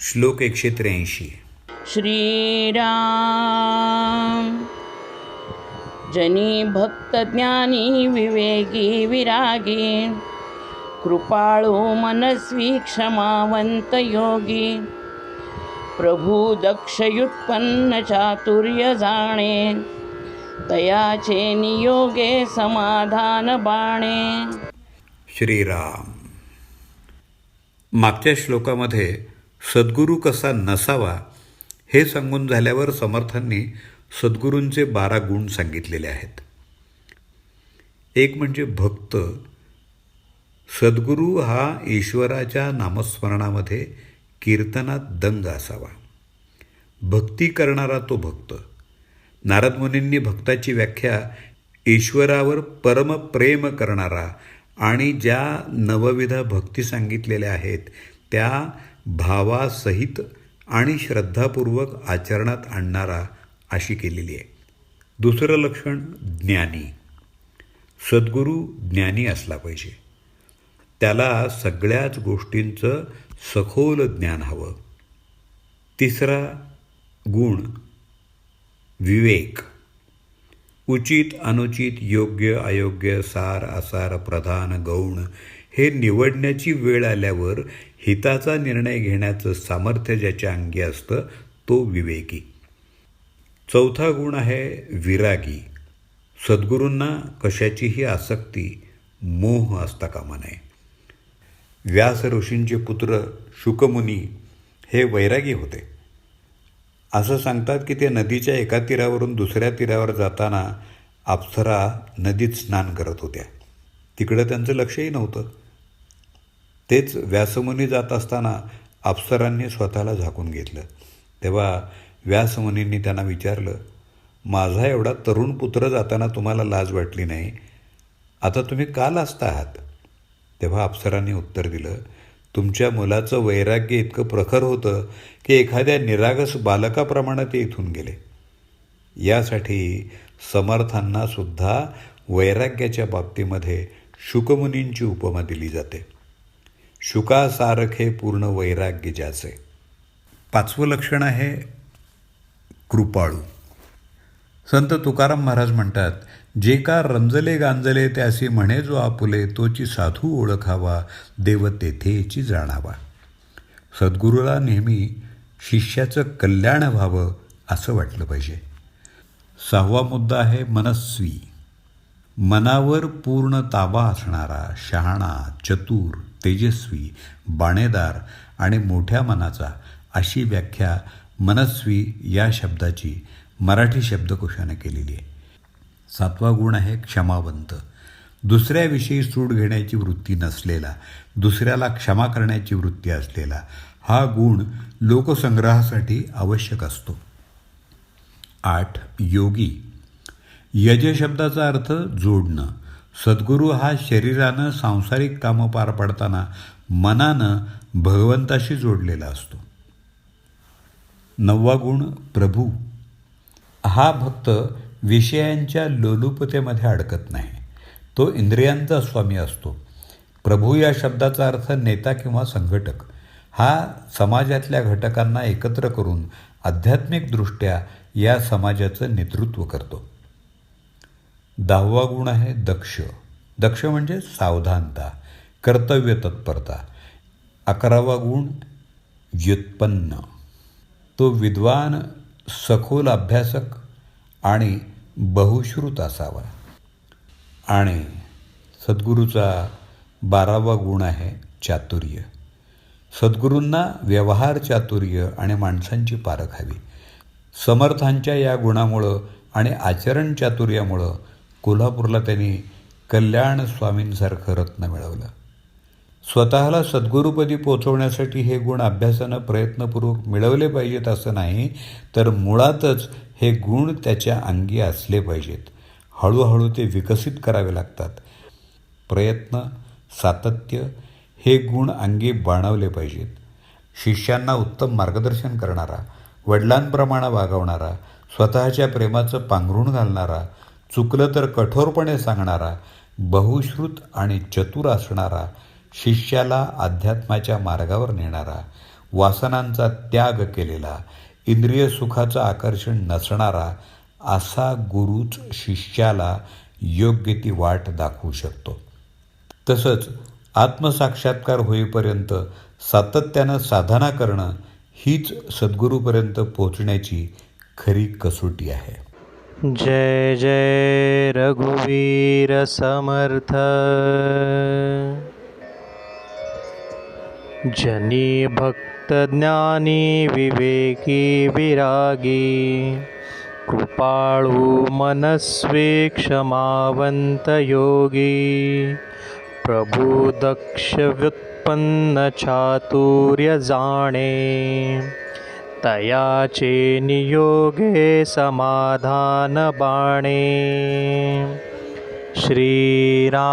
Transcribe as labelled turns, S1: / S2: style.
S1: श्लोक एकशे त्र्याऐंशी.
S2: श्रीराम जनी भक्तज्ञानी विवेकी विरागी कृपाळू मनस्वी क्षमावंत योगी प्रभू दक्षयुत्पन्न चातुर्य जाणे तयाचे नियोगे समाधान बाणे।
S1: श्रीराम मागच्या श्लोकामध्ये सद्गुरू कसा नसावा हे सांगून झाल्यावर समर्थांनी सद्गुरूंचे बारा गुण सांगितलेले आहेत. एक म्हणजे भक्त. सद्गुरू हा ईश्वराच्या नामस्मरणामध्ये कीर्तनात दंग असावा. भक्ती करणारा तो भक्त. नारद मुनींनी भक्ताची व्याख्या ईश्वरावर परमप्रेम करणारा आणि ज्या नवविध भक्ती सांगितलेल्या आहेत त्या भावासहित आणि श्रद्धापूर्वक आचरणात आणणारा अशी केलेली आहे. दुसरं लक्षण ज्ञानी. सद्गुरू ज्ञानी असला पाहिजे. त्याला सगळ्याच गोष्टींचं सखोल ज्ञान हवं. तिसरा गुण विवेक. उचित अनुचित योग्य अयोग्य सार असार प्रधान गौण हे निवडण्याची वेळ आल्यावर हिताचा निर्णय घेण्याचं सामर्थ्य ज्याच्या अंगी असतं तो विवेकी. चौथा गुण आहे विरागी. सद्गुरूंना कशाचीही आसक्ती मोह असता कामा नये. व्यास ऋषींचे पुत्र शुकमुनी हे वैरागी होते. असं सांगतात की ते नदीच्या एका तीरावरून दुसऱ्या तीरावर जाताना अप्सरा नदीत स्नान करत होत्या. तिकडं त्यांचं लक्षही नव्हतं. तेच व्यासमुनी जात असताना अप्सरांनी स्वतःला झाकून घेतलं. तेव्हा व्यासमुनींनी त्यांना विचारलं माझा एवढा तरुण पुत्र जाताना तुम्हाला लाज वाटली नाही? आता तुम्ही का लाजता आहात? तेव्हा अप्सरांनी उत्तर दिलं तुमच्या मुलाचं वैराग्य इतकं प्रखर होतं की एखाद्या निरागस बालकाप्रमाणे ते इथून गेले. यासाठी समर्थांनासुद्धा वैराग्याच्या बाबतीमध्ये शुकमुनींची उपमा दिली जाते. शुकासारखे पूर्ण वैराग्य ज्याचे. पाचवं लक्षण आहे कृपाळू. संत तुकाराम महाराज म्हणतात जे का रंजले गांजले त्यासी म्हणे जो आपुले तोची साधू ओळखावा देव तेथेची जाणावा. सद्गुरूला नेहमी शिष्याचं कल्याण व्हावं असं वाटलं पाहिजे. सहावा मुद्दा आहे मनस्वी. मनावर पूर्ण ताबा असणारा शहाणा चतुर तेजस्वी बाणेदार आणि मोठ्या मनाचा अशी व्याख्या मनस्वी या शब्दाची मराठी शब्दकोशाने केलेली आहे. सातवा गुण आहे क्षमावंत. दुसऱ्याविषयी सूड घेण्याची वृत्ती नसलेला दुसऱ्याला क्षमा करण्याची वृत्ती असलेला हा गुण लोकसंग्रहासाठी आवश्यक असतो. आठ योगी. यज शब्दाचा अर्थ जोडणं. सद्गुरू हा शरीरानं सांसारिक कामं पार पाडताना मनानं भगवंताशी जोडलेला असतो. नववा गुण प्रभू. हा भक्त विषयांच्या लोलुपतेमध्ये अडकत नाही. तो इंद्रियांचा स्वामी असतो. प्रभू या शब्दाचा अर्थ नेता किंवा संघटक. हा समाजातल्या घटकांना एकत्र करून आध्यात्मिकदृष्ट्या या समाजाचं नेतृत्व करतो. दहावा गुण आहे दक्ष. दक्ष म्हणजे सावधानता कर्तव्य तत्परता. अकरावा गुण व्युत्पन्न. तो विद्वान सखोल अभ्यासक आणि बहुश्रुत असावा. आणि सद्गुरूचा बारावा गुण आहे चातुर्य. सद्गुरूंना व्यवहार चातुर्य आणि माणसांची पारख हवी. समर्थांच्या या गुणामुळं आणि आचरण चातुर्यामुळं कोल्हापूरला त्यांनी कल्याण स्वामींसारखं रत्न मिळवलं. स्वतःला सद्गुरूपदी पोचवण्यासाठी हे गुण अभ्यासानं प्रयत्नपूर्वक मिळवले पाहिजेत असं नाही तर मुळातच हे गुण त्याच्या अंगी असले पाहिजेत. हळूहळू ते विकसित करावे लागतात. प्रयत्न सातत्य हे गुण अंगी बाणवले पाहिजेत. शिष्यांना उत्तम मार्गदर्शन करणारा वडिलांप्रमाणे वागवणारा स्वतःच्या प्रेमाचं पांघरूण घालणारा चुकलं तर कठोरपणे सांगणारा बहुश्रुत आणि चतुर असणारा शिष्याला अध्यात्माच्या मार्गावर नेणारा वासनांचा त्याग केलेला इंद्रिय सुखाचं आकर्षण नसणारा असा गुरुच शिष्याला योग्य ती वाट दाखवू शकतो. तसंच आत्मसाक्षात्कार होईपर्यंत सातत्यानं साधना करणं हीच सद्गुरूपर्यंत पोचण्याची खरी कसोटी आहे.
S3: जय जय रघुवीर समर्थ। जनी भक्त ज्ञानी विवेकी विरागी कृपाळू मनस्वी क्षमावंत योगी। प्रभू दक्ष व्युत्पन्न चातुर्य जाणे तया चेनियोगे समाधानबाणे। श्रीरा